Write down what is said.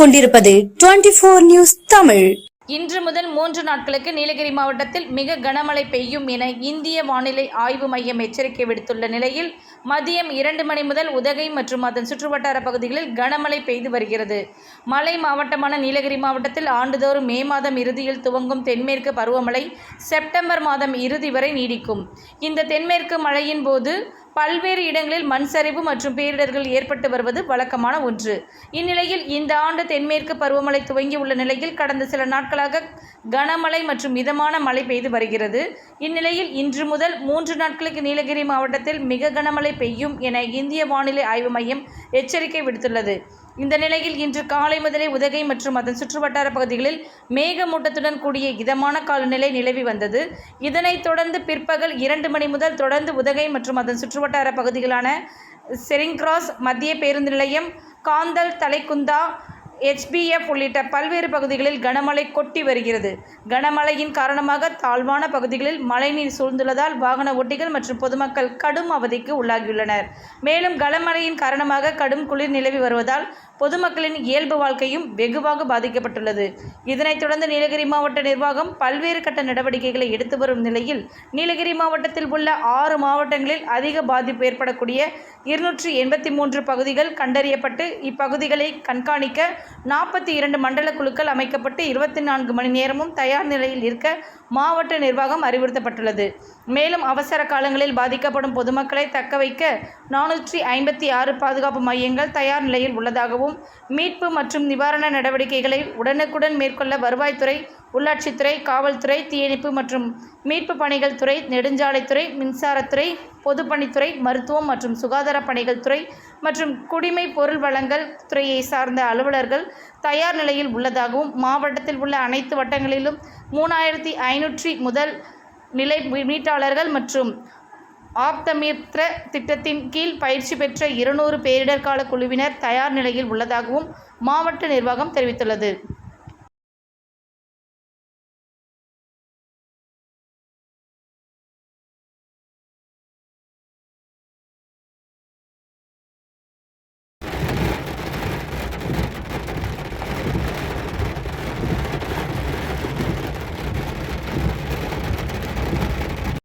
கொண்டிருப்பது twenty four news Tamil. இன்று முதல் மூன்று நாட்களுக்கு நீலகிரி மாவட்டத்தில் மிக கனமழை பெய்யும் என இந்திய வானிலை ஆய்வு மையம் எச்சரிக்கை விடுத்துள்ள நிலையில் மதியம் இரண்டு மணி முதல் உதகை மற்றும் அதன் சுற்றுவட்டார பகுதிகளில் கனமழை பெய்து வருகிறது. மலை மாவட்டமான நீலகிரி மாவட்டத்தில் ஆண்டுதோறும் மே மாதம் இறுதியில் துவங்கும் தென்மேற்கு பருவமழை செப்டம்பர் மாதம் இறுதி வரை நீடிக்கும். இந்த தென்மேற்கு மழையின் போது பல்வேறு இடங்களில் மண் சரிவு மற்றும் பேரிடர்கள் ஏற்பட்டு வருவது வழக்கமான ஒன்று. இந்நிலையில் இந்த ஆண்டு தென்மேற்கு பருவமழை துவங்கியுள்ள நிலையில் கடந்த சில நாட்களாக கனமழை மற்றும் மிதமான மழை பெய்து வருகிறது. இந்நிலையில் இன்று முதல் மூன்று நாட்களுக்கு நீலகிரி மாவட்டத்தில் மிக கனமழை பெய்யும் என இந்திய வானிலை ஆய்வு மையம் எச்சரிக்கை விடுத்துள்ளது. இந்த நிலையில் இன்று காலை முதலே உதகை மற்றும் அதன் சுற்றுவட்டார பகுதிகளில் மேகமூட்டத்துடன் கூடிய இதமான காலநிலை நிலவி வந்தது. இதனைத் தொடர்ந்து பிற்பகல் இரண்டு மணி முதல் தொடர்ந்து உதகை மற்றும் அதன் சுற்றுவட்டார பகுதிகளான செரிங்க்ராஸ் மத்திய பேருந்து நிலையம் காந்தல் தலைக்குந்தா எச்பிஎஃப் உள்ளிட்ட பல்வேறு பகுதிகளில் கனமழை கொட்டி வருகிறது. கனமழையின் காரணமாக தாழ்வான பகுதிகளில் மழைநீர் சூழ்ந்துள்ளதால் வாகன ஓட்டிகள் மற்றும் பொதுமக்கள் கடும் அவதிக்கு உள்ளாகியுள்ளனர். மேலும் கனமழையின் காரணமாக கடும் குளிர் நிலவி வருவதால் பொதுமக்களின் இயல்பு வாழ்க்கையும் வெகுவாக பாதிக்கப்பட்டுள்ளது. இதனைத் தொடர்ந்து நீலகிரி மாவட்ட நிர்வாகம் பல்வேறு கட்ட நடவடிக்கைகளை எடுத்து வரும் நிலையில் நீலகிரி மாவட்டத்தில் உள்ள ஆறு மாவட்டங்களில் அதிக பாதிப்பு ஏற்படக்கூடிய இருநூற்றி எண்பத்தி மூன்று பகுதிகள் கண்டறியப்பட்டு இப்பகுதிகளை கண்காணிக்க நாற்பத்தி இரண்டு மண்டல குழுக்கள் அமைக்கப்பட்டு இருபத்தி நான்கு மணி நேரமும் தயார் நிலையில் இருக்க மாவட்ட நிர்வாகம் அறிவுறுத்தப்பட்டுள்ளது. மேலும் அவசர காலங்களில் பாதிக்கப்படும் பொதுமக்களை தக்க வைக்க நானூற்றி ஐம்பத்தி ஆறு பாதுகாப்பு மையங்கள் தயார் நிலையில் உள்ளதாகவும் மீட்பு மற்றும் நிவாரண நடவடிக்கைகளை உடனுக்குடன் மேற்கொள்ள வருவாய்த்துறை உள்ளாட்சித்துறை காவல்துறை தீயணைப்பு மற்றும் மீட்பு பணிகள் துறை நெடுஞ்சாலைத்துறை மின்சாரத்துறை பொதுப்பணித்துறை மருத்துவம் மற்றும் சுகாதார பணிகள் துறை மற்றும் குடிமை பொருள் வழங்கல் துறையை சார்ந்த அலுவலர்கள் தயார் நிலையில் உள்ளதாகவும் மாவட்டத்தில் உள்ள அனைத்து வட்டங்களிலும் மூணாயிரத்தி ஐநூற்றி முதல் நிலை மீட்டாளர்கள் மற்றும் ஆப்தமித்ர திட்டத்தின் கீழ் பயிற்சி பெற்ற இருநூறு பேரிடர் கால குழுவினர் தயார் நிலையில் உள்ளதாகவும் மாவட்ட நிர்வாகம் தெரிவித்துள்ளது.